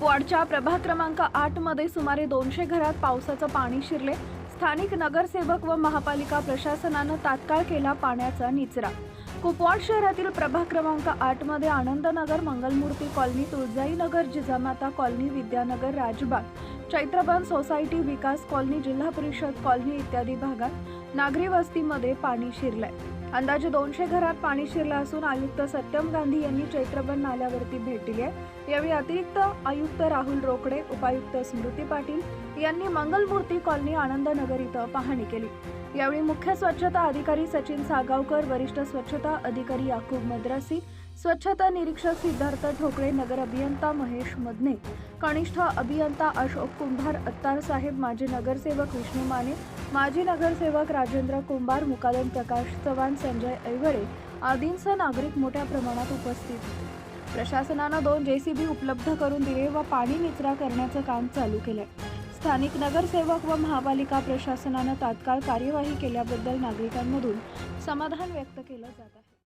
कुपवाडच्या प्रभाग क्रमांक आठमध्ये सुमारे दोनशे घरात पावसाचं पाणी शिरले. स्थानिक नगरसेवक व महापालिका प्रशासनानं तात्काळ केला पाण्याचा निचरा. कुपवाड शहरातील प्रभाग क्रमांक आठमध्ये Anandnagar Mangalmurti colony Tuljainagar Jijamata colony Vidyanagar Rajbag Chaitraban society Vikas colony Zilla Parishad colony इत्यादी भागात नागरी वस्तीमध्ये पाणी शिरलंय. अंदाजे दोनशे घरात पाणी शिरलं असून आयुक्त सत्यम गांधी यांनी चैत्रबन नाल्यावरती भेट दिली आहे. यावेळी अतिरिक्त आयुक्त राहुल रोकडे उपायुक्त स्मृती पाटील यांनी मंगलमूर्ती कॉलनी आनंदनगर इथं पाहणी केली. यावेळी मुख्य स्वच्छता अधिकारी सचिन सागावकर वरिष्ठ स्वच्छता अधिकारी याकूब मद्रासी स्वच्छता निरीक्षक सिद्धार्थ ठोकळे नगर अभियंता महेश मदने कनिष्ठ अभियंता अशोक कुंभार अत्तार साहेब माजी नगरसेवक विष्णू माने माजी नगरसेवक राजेंद्र कुंभार मुकादम प्रकाश चव्हाण संजय ऐवळे आदींसह नागरिक मोठ्या प्रमाणात उपस्थित होते. प्रशासनानं दोन जेसीबी उपलब्ध करून दिले व पाणी निचरा करण्याचं काम चालू केलंय. स्थानिक नगरसेवक व महापालिका प्रशासनानं तात्काळ कार्यवाही केल्याबद्दल नागरिकांमधून समाधान व्यक्त केलं जात आहे.